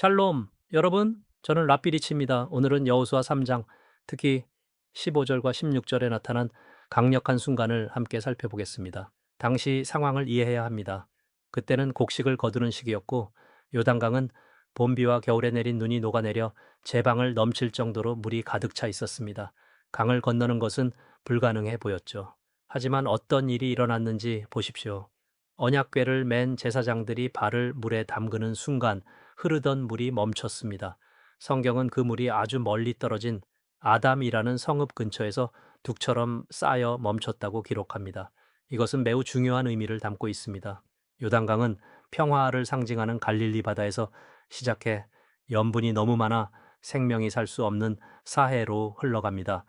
샬롬 여러분 저는 라삐리치입니다. 오늘은 여호수아 3장 특히 15절과 16절에 나타난 강력한 순간을 함께 살펴보겠습니다. 당시 상황을 이해해야 합니다. 그때는 곡식을 거두는 시기였고 요단강은 봄비와 겨울에 내린 눈이 녹아내려 제방을 넘칠 정도로 물이 가득 차 있었습니다. 강을 건너는 것은 불가능해 보였죠. 하지만 어떤 일이 일어났는지 보십시오. 언약궤를 맨 제사장들이 발을 물에 담그는 순간 흐르던 물이 멈췄습니다. 성경은 그 물이 아주 멀리 떨어진 아담이라는 성읍 근처에서 둑처럼 쌓여 멈췄다고 기록합니다. 이것은 매우 중요한 의미를 담고 있습니다. 요단강은 평화를 상징하는 갈릴리 바다에서 시작해 염분이 너무 많아 생명이 살 수 없는 사해로 흘러갑니다.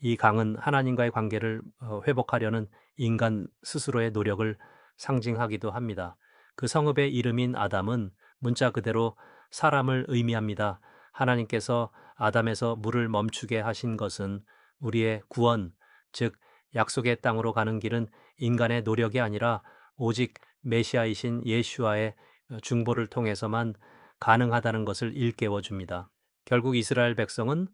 이 강은 하나님과의 관계를 어, 회복하려는 인간 스스로의 노력을 상징하기도 합니다. 그 성읍의 이름인 아담은 문자 그대로 사람을 의미합니다. 하나님께서 아담에서 물을 멈추게 하신 것은 우리의 구원, 즉 약속의 땅으로 가는 길은 인간의 노력이 아니라 오직 메시아이신 예슈아의 중보를 통해서만 가능하다는 것을 일깨워 줍니다. 결국 이스라엘 백성은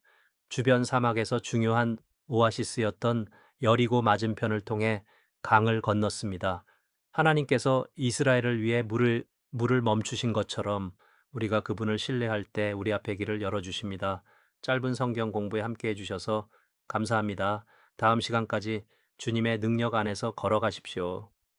주변 사막에서 중요한 오아시스였던 여리고 맞은편을 통해 강을 건넜습니다. 하나님께서 이스라엘을 위해 물을 물을 멈추신 것처럼 우리가 그분을 신뢰할 때 우리 앞에 길을 열어 주십니다. 짧은 성경 공부에 함께 해 주셔서 감사합니다. 다음 시간까지 주님의 능력 안에서 걸어가십시오.